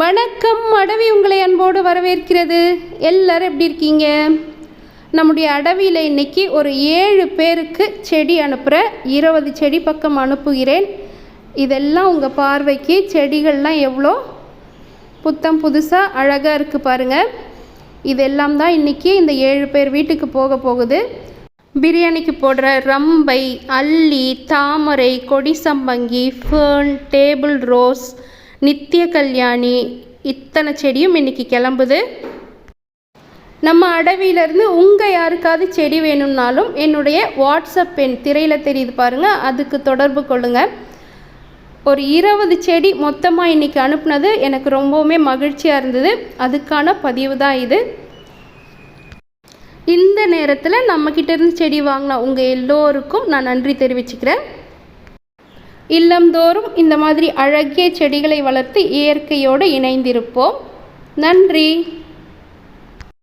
வணக்கம். அடவி உங்களை அன்போடு வரவேற்கிறது. எல்லாரும் எப்படி இருக்கீங்க? நம்முடைய அடவியில் இன்னைக்கு ஒரு ஏழு பேருக்கு செடி அனுப்புகிறேன் இருபது செடி பக்கம் அனுப்புகிறேன். இதெல்லாம் உங்கள் பார்வைக்கு செடிகள்லாம் எவ்வளோ? புத்தம் புதுசாக அழகாக இருக்குது பாருங்கள் இதெல்லாம் தான் இன்றைக்கி இந்த ஏழு பேர் வீட்டுக்கு போக போகுது. பிரியாணிக்கு போடுற ரம்பை அல்லி தாமரை கொடி சம்பங்கி ஃபேர்ன் டேபிள் ரோஸ் நித்திய கல்யாணி. இத்தனை செடியும் இன்றைக்கி கிளம்புது. நம்ம அடவியிலேருந்து உங்கள் யாருக்காவது செடி வேணும்னாலும் என்னுடைய வாட்ஸ்அப் எண் திரையில் தெரியுது பாருங்கள் அதுக்கு தொடர்பு கொள்ளுங்கள் ஒரு இருபது செடி மொத்தமாக இன்றைக்கி அனுப்புனது எனக்கு ரொம்பவுமே மகிழ்ச்சியாக இருந்தது. அதுக்கான பதிவு தான் இது. இந்த நேரத்தில் நம்மக்கிட்ட இருந்து செடி வாங்கின உங்கள் எல்லோருக்கும் நான் நன்றி தெரிவிச்சுக்கிறேன். இல்லந்தோறும் இந்த மாதிரி அழகிய செடிகளை வளர்த்து இயற்கையோடு இணைந்திருப்போம். நன்றி.